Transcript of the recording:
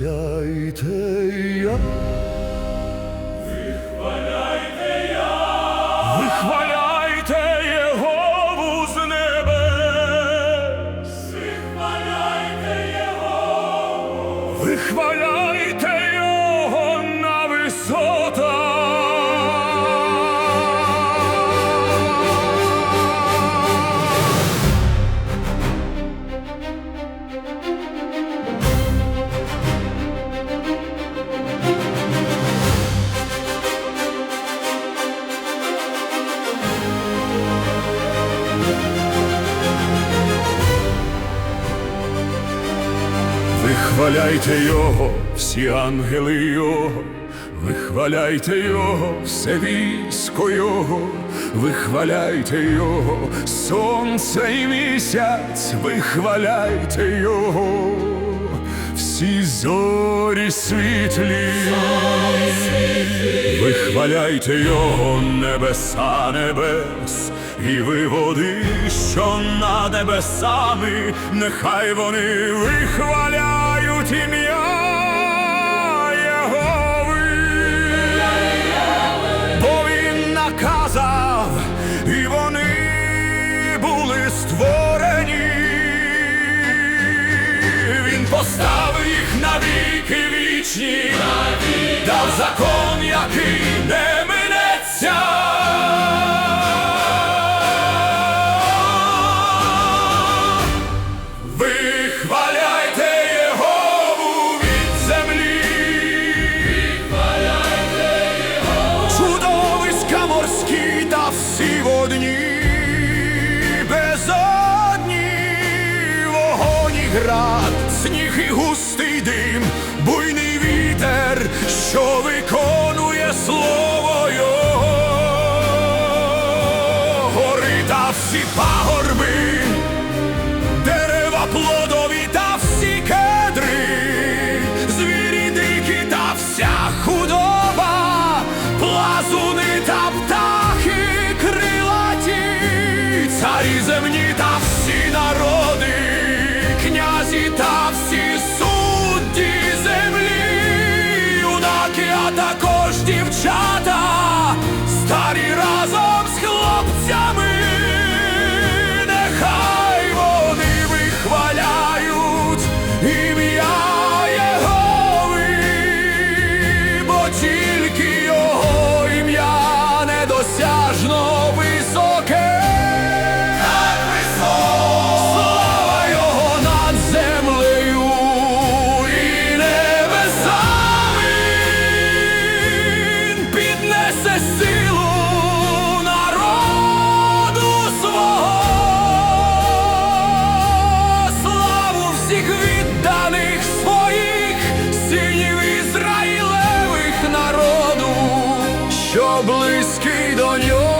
я. Вихваляйте я. Вихваляйте Його з небес. Вихваляйте Його Вихваляйте його, всі ангели його, вихваляйте його, все військо його, вихваляйте його, сонце і місяць, вихваляйте його, всі зорі світлі, вихваляйте його, небеса небес. І ви води, що над небесами, нехай вони вихваляють ім'я наказав, і вони були створені. Він на віки вічні, дав закон, який не минеться. Вихваляйте Єгову від землі, чудовиська морські та всі водні, безодні, вогонь і град, сніг і густий дим, всі пагорби дерева плодові та всі кедри, звірі дикі та вся худоба, плазуни та птахи крилаті, царі земні та всі народи, князі та всі що близький до нього.